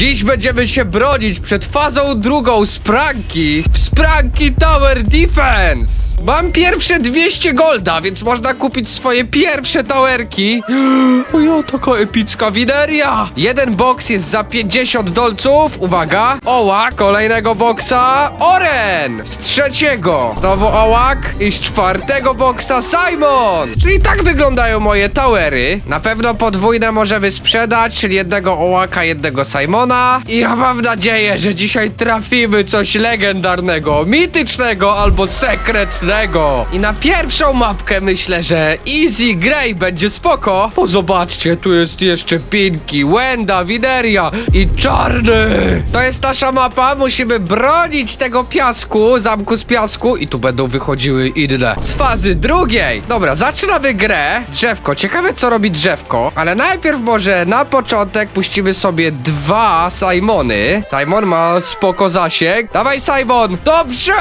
Dziś będziemy się bronić przed fazą drugą spranki w Spranki Tower Defense. Mam pierwsze 200 golda, więc można kupić swoje pierwsze towerki. O ja, taka epicka wineria. Jeden box jest za 50 dolców, uwaga. Ołak, kolejnego boxa Oren. Z trzeciego znowu Ołak i z czwartego boxa Simon. Czyli tak wyglądają moje towery. Na pewno podwójne możemy sprzedać, czyli jednego Ołaka, jednego Simona. I ja mam nadzieję, że dzisiaj trafimy coś legendarnego, mitycznego albo sekretnego. I na pierwszą mapkę myślę, że Easy Grey będzie spoko. Bo zobaczcie, tu jest jeszcze Pinki, Wenda, Wineria i Czarny. To jest nasza mapa, musimy bronić tego piasku, zamku z piasku i tu będą wychodziły inne. Z fazy drugiej. Dobra, zaczynamy grę. Drzewko, ciekawe co robi drzewko, ale najpierw może na początek puścimy sobie dwa Simony. Simon ma spoko zasięg. Dawaj Simon! Dobrze!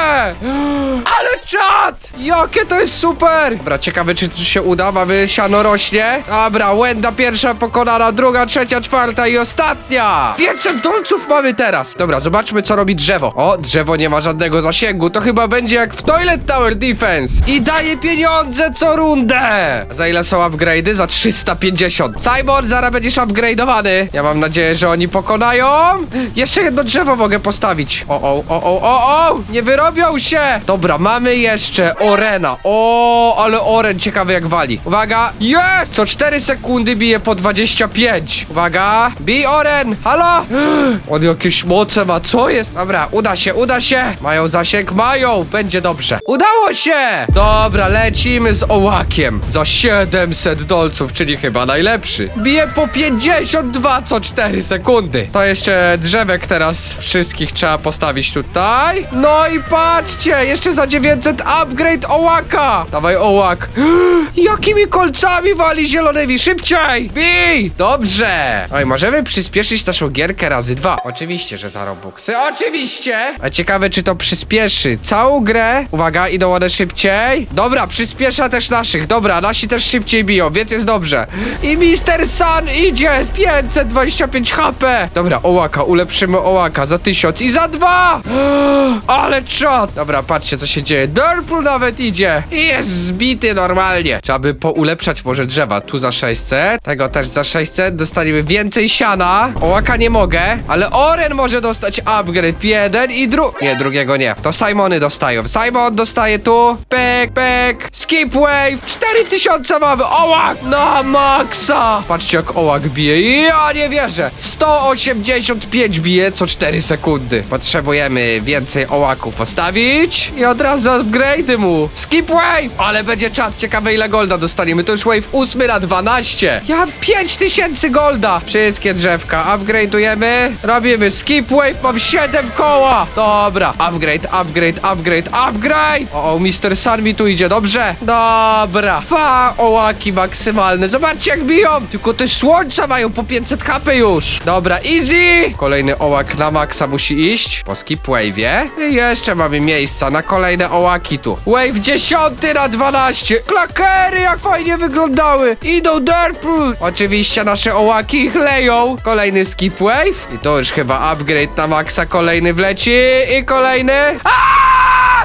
Ale czad! Jakie to jest super! Dobra, ciekawe czy tu się uda, mamy siano rośnie. Dobra, Wenda pierwsza pokonana, druga, trzecia, czwarta i ostatnia! 500 dolców mamy teraz! Dobra, zobaczmy co robi drzewo. O, drzewo nie ma żadnego zasięgu, to chyba będzie jak w Toilet Tower Defense i daje pieniądze co rundę! Za ile są upgrade'y? Za 350. Simon, zaraz będziesz upgrade'owany. Ja mam nadzieję, że oni pokonają. Jeszcze jedno drzewo mogę postawić. O, o, o, o, o, o! Nie wyrobią się! Dobra, mamy jeszcze Orena. O, ale Oren ciekawy jak wali. Uwaga, jest! Co 4 sekundy bije po 25. Uwaga, bij Oren! Halo! On jakieś moce ma, co jest? Dobra, uda się, uda się. Mają zasięg, mają. Będzie dobrze. Udało się! Dobra, lecimy z ołakiem. Za 700 dolców, czyli chyba najlepszy. Bije po 52 co 4 sekundy. To jeszcze drzewek teraz wszystkich trzeba postawić tutaj. No i patrzcie, jeszcze za 900 upgrade ołaka. Dawaj ołak. Jakimi kolcami wali zielonymi? Szybciej! Bij! Dobrze! Oj, możemy przyspieszyć naszą gierkę razy dwa. Oczywiście, że za Robuxy. Oczywiście! A ciekawe, czy to przyspieszy całą grę. Uwaga, idą one szybciej. Dobra, przyspiesza też naszych. Dobra, nasi też szybciej biją, więc jest dobrze. I Mister Sun idzie z 525 HP. Dobra, ołaka, ulepszymy ołaka za 1000 i za dwa! Ale czad! Dobra, patrzcie, co się dzieje. Derpul nawet idzie. I jest zbity normalnie. Trzeba by poulepszać może drzewa. Tu za 600, tego też za 600. Dostaniemy więcej siana. Ołaka nie mogę, ale Oren może dostać upgrade. Jeden i dru... Nie, drugiego nie. To Simony dostają. Simon dostaje tu. Pek, pek. Skip wave. 4000 mamy. Ołak na maksa. Patrzcie, jak ołak bije. Ja nie wierzę. 185 bije co 4 sekundy. Potrzebujemy więcej postawić i od razu upgrade'y mu. Skip wave. Ale będzie czat. Ciekawe ile golda dostaniemy. To już wave 8 na 12. Ja mam 5000 golda. Wszystkie drzewka. Upgrade'ujemy. Robimy skip wave. Mam 7 koła. Dobra. Upgrade, upgrade, upgrade, upgrade. O, o, Mr. Sun mi tu idzie. Dobrze. Dobra. Dwa ołaki maksymalne. Zobaczcie jak biją. Tylko te słońca mają po 500 HP już. Dobra, easy. Kolejny ołak na maksa musi iść. Po skip wave'ie. I jeszcze mamy miejsca na kolejne ołaki tu. Wave 10 na 12. Klakery jak fajnie wyglądały. Idą derpul. Oczywiście nasze ołaki ich leją. Kolejny skip wave. I to już chyba upgrade na maksa. Kolejny wleci. I kolejny. Aaaa!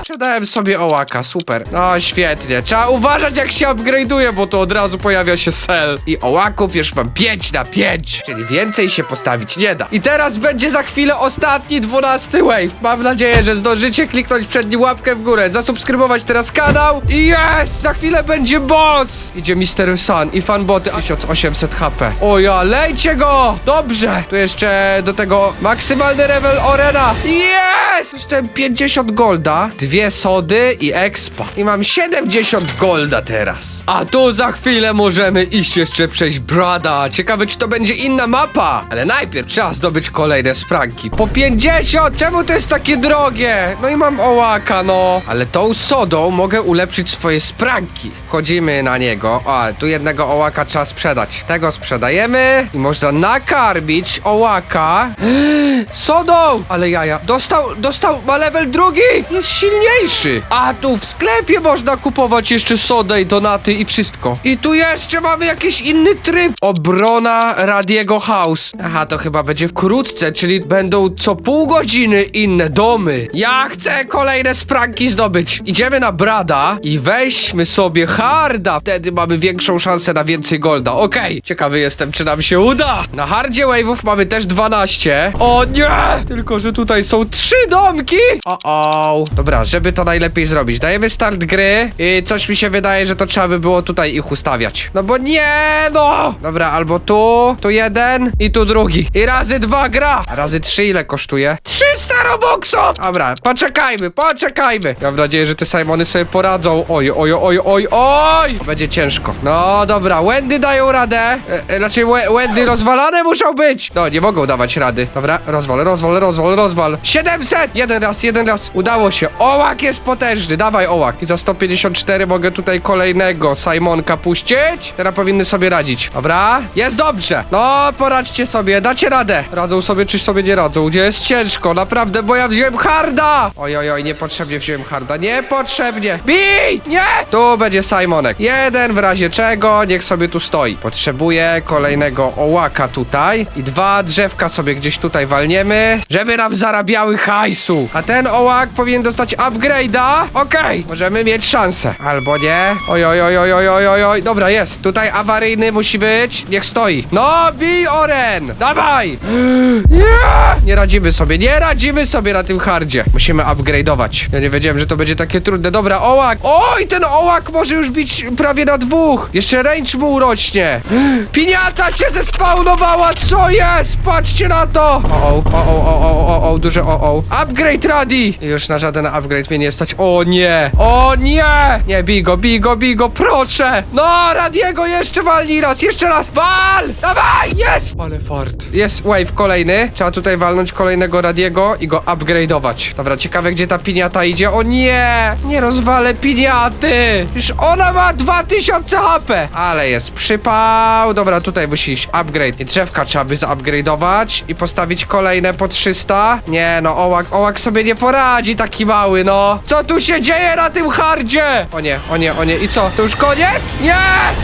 Sprzedałem sobie ołaka, super. No świetnie. Trzeba uważać jak się upgrade'uje, bo to od razu pojawia się sel. I ołaków już mam 5 na 5. Czyli więcej się postawić nie da. I teraz będzie za chwilę ostatni 12 wave. Mam nadzieję, że zdążycie kliknąć przedni łapkę w górę, zasubskrybować teraz kanał. I jest! Za chwilę będzie boss! Idzie Mr. Sun i fanboty 1800 HP. O ja, lejcie go! Dobrze! Tu jeszcze do tego maksymalny level Orena. Jest! Dostałem 50 golda, dwie sody i expa. I mam 70 golda teraz. A tu za chwilę możemy iść jeszcze przejść Brada. Ciekawe, czy to będzie inna mapa. Ale najpierw trzeba zdobyć kolejne spranki. Po 50! Czemu to jest takie drogie? No i mam ołaka, no. Ale tą sodą mogę ulepszyć swoje spranki. Wchodzimy na niego. A, tu jednego ołaka trzeba sprzedać. Tego sprzedajemy i można nakarmić ołaka sodą. Ale jaja. Dostał, dostał, ma level drugi. Jest silniejszy mniejszy. A tu w sklepie można kupować jeszcze sodę i donaty i wszystko. I tu jeszcze mamy jakiś inny tryb. Obrona Radiego House. Aha, to chyba będzie wkrótce, czyli będą co pół godziny inne domy. Ja chcę kolejne spranki zdobyć. Idziemy na Brada i weźmy sobie harda. Wtedy mamy większą szansę na więcej golda. Okej, ciekawy jestem, czy nam się uda. Na hardzie wave'ów mamy też 12. O nie! Tylko, że tutaj są trzy domki. O, o. Dobra, żeby to najlepiej zrobić. Dajemy start gry i coś mi się wydaje, że to trzeba by było tutaj ich ustawiać. No bo nie, no! Dobra, albo tu, tu jeden i tu drugi. I razy dwa gra. A razy trzy ile kosztuje? 300 robuxów! Dobra, poczekajmy, poczekajmy. Mam nadzieję, że te Simony sobie poradzą. Oj, oj, oj, oj, oj! To będzie ciężko. No dobra, Wendy dają radę. E, e, znaczy, Wendy rozwalane muszą być. No, nie mogą dawać rady. Dobra, rozwal, rozwal, rozwal, rozwal. 700! Jeden raz, jeden raz. Udało się. Ołak jest potężny. Dawaj, ołak. I za 154 mogę tutaj kolejnego Simonka puścić. Teraz powinny sobie radzić. Dobra, jest dobrze. No, poradźcie sobie, dacie radę. Radzą sobie, czy sobie nie radzą. Jest ciężko, naprawdę, bo ja wziąłem harda. Oj, oj, oj, niepotrzebnie wziąłem harda. Niepotrzebnie. Bij! Nie! Tu będzie Simonek. Jeden w razie czego, niech sobie tu stoi. Potrzebuję kolejnego ołaka tutaj i dwa drzewka sobie gdzieś tutaj walniemy, żeby nam zarabiały hajsu. A ten ołak powinien dostać upgrade'a. Okej, możemy mieć szansę. Albo nie. Oj, oj, oj, oj, oj, oj, oj, oj. Dobra, jest. Tutaj awaryjny musi być. Niech stoi. No, bij Oren! Dawaj! Nie! Nie radzimy sobie, nie radzimy sobie na tym hardzie. Musimy upgrade'ować. Ja nie wiedziałem, że to będzie takie trudne. Dobra, ołak. Oj, ten ołak może już bić prawie na dwóch. Jeszcze range mu urośnie. Piniata się zespawnowała, co jest? Patrzcie na to! O, o, o, o, o, o, o, duże o, o. Upgrade ready! Już na żaden upgrade mnie nie stać. O nie! O nie! Nie, bij go, bij go, bij go, proszę! No, Radiego jeszcze walnij raz, jeszcze raz! Wal! Dawaj! Jest! Ale fart. Jest wave kolejny. Trzeba tutaj walnąć kolejnego Radiego i go upgrade'ować. Dobra, ciekawe gdzie ta piniata idzie. O nie! Nie rozwalę piniaty! Już ona ma 2000 HP! Ale jest przypał. Dobra, tutaj musi iść upgrade. I drzewka trzeba by zaupgrade'ować i postawić kolejne po 300. Nie, no ołak, ołak sobie nie poradzi taki mały, no. Co tu się dzieje na tym hardzie? O nie, o nie, o nie. I co? To już koniec? Nie!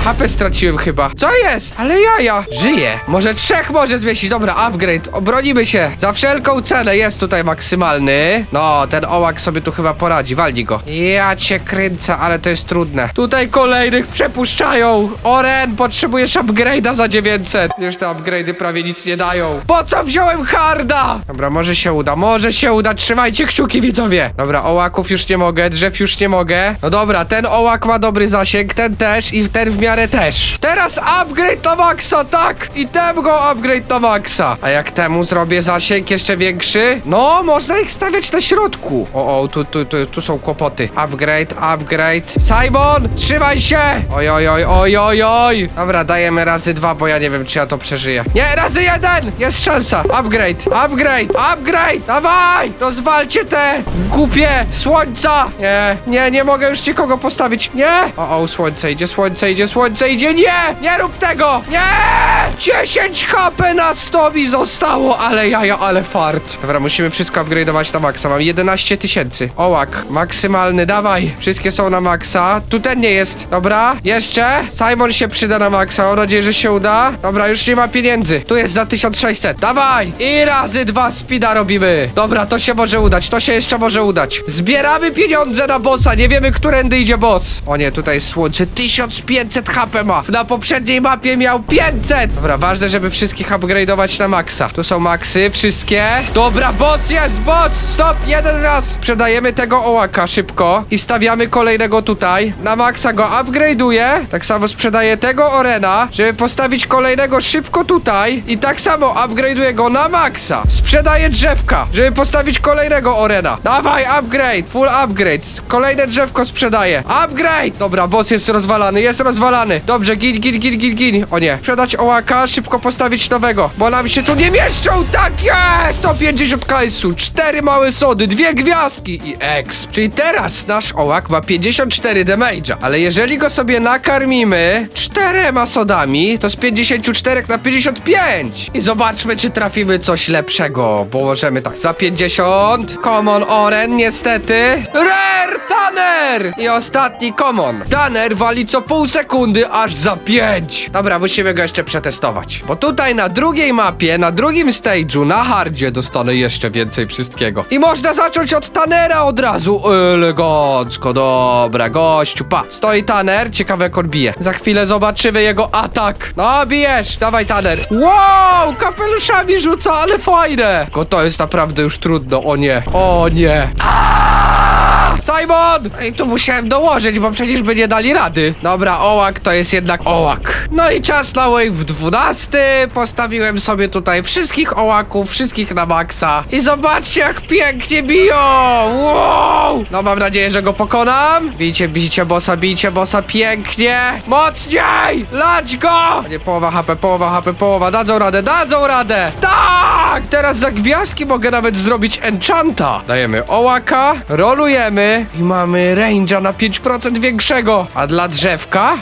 HP straciłem chyba. Co jest? Ale jaja. Żyje. Może trzech może zmieścić. Dobra, upgrade. Obronimy się. Za wszelką cenę jest tutaj maksymalny. No, ten ołak sobie tu chyba poradzi. Walnij go. Ja cię kręcę, ale to jest trudne. Tutaj kolejnych przepuszczają. Oren, potrzebujesz upgrade'a za 900. Już te upgrade'y prawie nic nie dają. Po co wziąłem harda? Dobra, może się uda, może się uda. Trzymajcie kciuki, widzowie. Dobra, ołaków już nie mogę, drzew już nie mogę. No dobra, ten ołak ma dobry zasięg, ten też i ten w miarę też. Teraz upgrade na maksa, tak! I temu go upgrade na maksa. A jak temu zrobię zasięg jeszcze większy? No, można ich stawiać na środku. O, o, tu, tu, tu, tu są kłopoty. Upgrade, upgrade. Simon, trzymaj się! Oj, oj, oj, oj, oj, oj. Dobra, dajemy razy dwa, bo ja nie wiem, czy ja to przeżyję. Nie, razy jeden! Jest szansa. Upgrade, upgrade, upgrade! Dawaj! Rozwalcie te głupie słońca! Nie, nie, nie mogę już nikogo postawić. Nie! O, o, słońce idzie, słońce idzie, słońce idzie. Nie! Nie rób tego! Nie! 10 HP na 100 mi zostało, ale jaja, ale fart. Dobra, musimy wszystko upgrade'ować na maksa. Mam 11 tysięcy. Ołak, maksymalny, dawaj. Wszystkie są na maksa. Tu ten nie jest. Dobra, jeszcze. Simon się przyda na maksa. Mam nadzieję, że się uda. Dobra, już nie ma pieniędzy. Tu jest za 1600. Dawaj! I razy dwa speeda robimy. Dobra, to się może udać. To się jeszcze może udać. Zbieramy pieniądze na bossa. Nie wiemy, którędy idzie boss. O nie, tutaj słońce. 1500 HP ma. Na poprzedniej mapie miał 500. Dobra, ważne, żeby wszystkich upgrade'ować na maksa. Tu są maksy, wszystkie. Dobra, boss jest, boss! Stop, jeden raz. Sprzedajemy tego ołaka szybko i stawiamy kolejnego tutaj. Na maksa go upgrade'uję. Tak samo sprzedaję tego orena, żeby postawić kolejnego szybko tutaj. I tak samo upgrade'uję go na maksa. Sprzedaję drzewka, żeby postawić kolejnego orena. Dawaj, upgrade, full upgrade. Kolejne drzewko sprzedaję. Upgrade! Dobra, boss jest rozwalany, jest rozwalany. Dobrze, gin, gin, gin, gin, gin. O nie, sprzedać ołaka, szybko postawić nowego, bo nam się tu nie mieszczą. Tak jest! 150 kajsu, cztery małe sody, dwie gwiazdki i X. Czyli teraz nasz ołak ma 54 damage'a, ale jeżeli go sobie nakarmimy czterema sodami, to z 54 na 55. I zobaczmy, czy trafimy coś lepszego, bo możemy tak, za 50. Common Oren, niestety. Rare Tanner! I ostatni common. Tanner wali co pół sekundy, aż za pięć. Dobra, musimy go jeszcze przetestować. Bo tutaj na drugiej mapie, na drugim stage'u, na hardzie dostanę jeszcze więcej wszystkiego. I można zacząć od Tannera od razu. Elegancko, dobra, gościu, pa. Stoi Tanner, ciekawe jak on bije. Za chwilę zobaczymy jego atak. No, bijesz, dawaj Tanner. Wow, kapeluszami rzuca, ale fajne. Tylko to jest naprawdę już trudno, o nie, o nie. Simon! Ej, tu musiałem dołożyć, bo przecież by nie dali rady. Dobra, ołak to jest jednak ołak. No i czas na wave 12. Postawiłem sobie tutaj wszystkich ołaków, wszystkich na maksa. I zobaczcie, jak pięknie biją! Wow! No mam nadzieję, że go pokonam. Bijcie, bijcie bossa, bijcie bossa pięknie. Mocniej! Lać go! Nie, połowa HP, połowa HP, połowa. Dadzą radę, dadzą radę! Tak! Teraz za gwiazdki mogę nawet zrobić enchanta. Dajemy ołaka, rolujemy i mamy range'a na 5% większego. A dla drzewka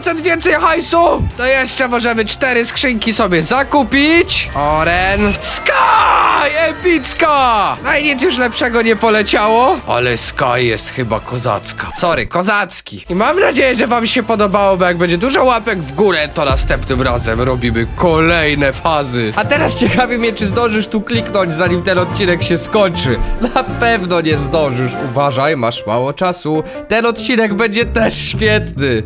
15% więcej hajsu. To jeszcze możemy cztery skrzynki sobie zakupić. Oren. Sky! Epicka! No i nic już lepszego nie poleciało. Ale Sky jest chyba kozacka. Sorry, kozacki. I mam nadzieję, że wam się podobało, bo jak będzie dużo łapek w górę, to następnym razem robimy kolejne fazy. A teraz ciekawi mnie, czy zdążysz tu kliknąć, zanim ten odcinek się skończy. Na pewno nie zdążysz. Uważaj, masz mało czasu. Ten odcinek będzie też świetny.